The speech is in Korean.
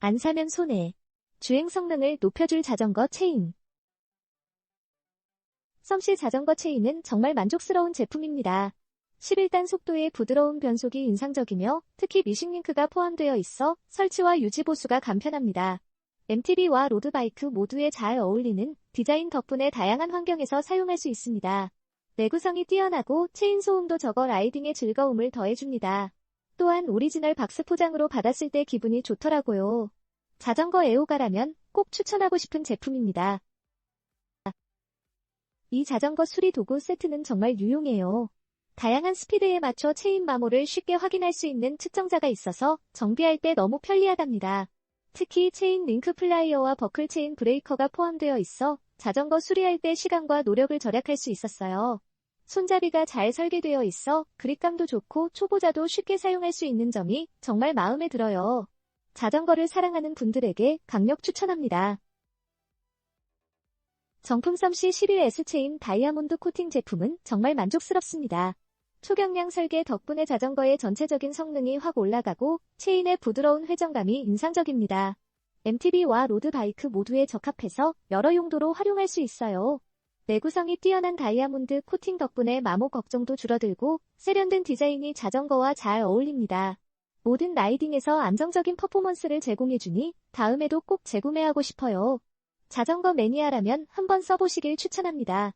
안 사면 손해. 주행 성능을 높여줄 자전거 체인. 썸씨 자전거 체인은 정말 만족스러운 제품입니다. 11단 속도의 부드러운 변속이 인상적이며 특히 미싱링크가 포함되어 있어 설치와 유지 보수가 간편합니다. MTB와 로드바이크 모두에 잘 어울리는 디자인 덕분에 다양한 환경에서 사용할 수 있습니다. 내구성이 뛰어나고 체인 소음도 적어 라이딩의 즐거움을 더해줍니다. 또한 오리지널 박스 포장으로 받았을 때 기분이 좋더라고요. 자전거 애호가라면 꼭 추천하고 싶은 제품입니다. 이 자전거 수리 도구 세트는 정말 유용해요. 다양한 스피드에 맞춰 체인 마모를 쉽게 확인할 수 있는 측정자가 있어서 정비할 때 너무 편리하답니다. 특히 체인 링크 플라이어와 버클 체인 브레이커가 포함되어 있어 자전거 수리할 때 시간과 노력을 절약할 수 있었어요. 손잡이가 잘 설계되어 있어 그립감도 좋고 초보자도 쉽게 사용할 수 있는 점이 정말 마음에 들어요. 자전거를 사랑하는 분들에게 강력 추천합니다. 정품 썸씨 11S 체인 다이아몬드 코팅 제품은 정말 만족스럽습니다. 초경량 설계 덕분에 자전거의 전체적인 성능이 확 올라가고 체인의 부드러운 회전감이 인상적입니다. MTB와 로드바이크 모두에 적합해서 여러 용도로 활용할 수 있어요. 내구성이 뛰어난 다이아몬드 코팅 덕분에 마모 걱정도 줄어들고 세련된 디자인이 자전거와 잘 어울립니다. 모든 라이딩에서 안정적인 퍼포먼스를 제공해주니 다음에도 꼭 재구매하고 싶어요. 자전거 매니아라면 한번 써보시길 추천합니다.